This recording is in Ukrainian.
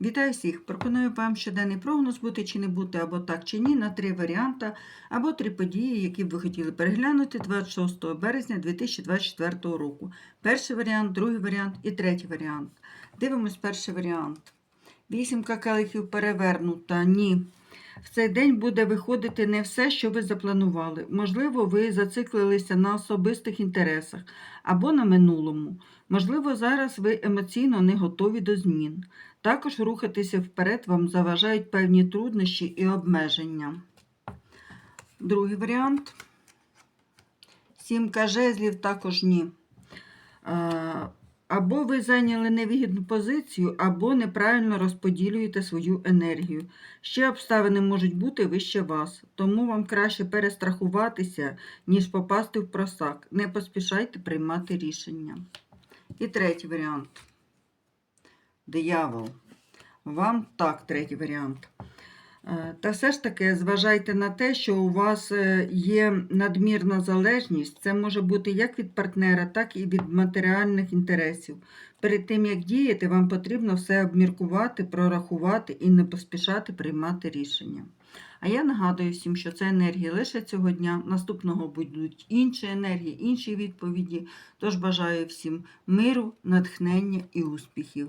Вітаю всіх! Пропоную вам щоденний прогноз бути чи не бути, або так чи ні, на три варіанти, або три події, які б ви хотіли переглянути 26 березня 2024 року. Перший варіант, другий варіант і третій варіант. Дивимось перший варіант. Вісімка келихів перевернута. Ні. В цей день буде виходити не все, що ви запланували. Можливо, ви зациклилися на особистих інтересах або на минулому. Можливо, зараз ви емоційно не готові до змін. Також рухатися вперед вам заважають певні труднощі і обмеження. Другий варіант. Сімка жезлів також ні. Або ви зайняли невигідну позицію, або неправильно розподілюєте свою енергію. Ще обставини можуть бути вище вас, тому вам краще перестрахуватися, ніж попасти в просак. Не поспішайте приймати рішення. І третій варіант. Диявол. Вам так, третій варіант. Е, Та все ж таки зважайте на те, що у вас е, є надмірна залежність. Це може бути як від партнера, так і від матеріальних інтересів. Перед тим, як діяти, вам потрібно все обміркувати, прорахувати і не поспішати приймати рішення. А я нагадую всім, що це енергії лише цього дня. Наступного будуть інші енергії, інші відповіді. Тож бажаю всім миру, натхнення і успіхів.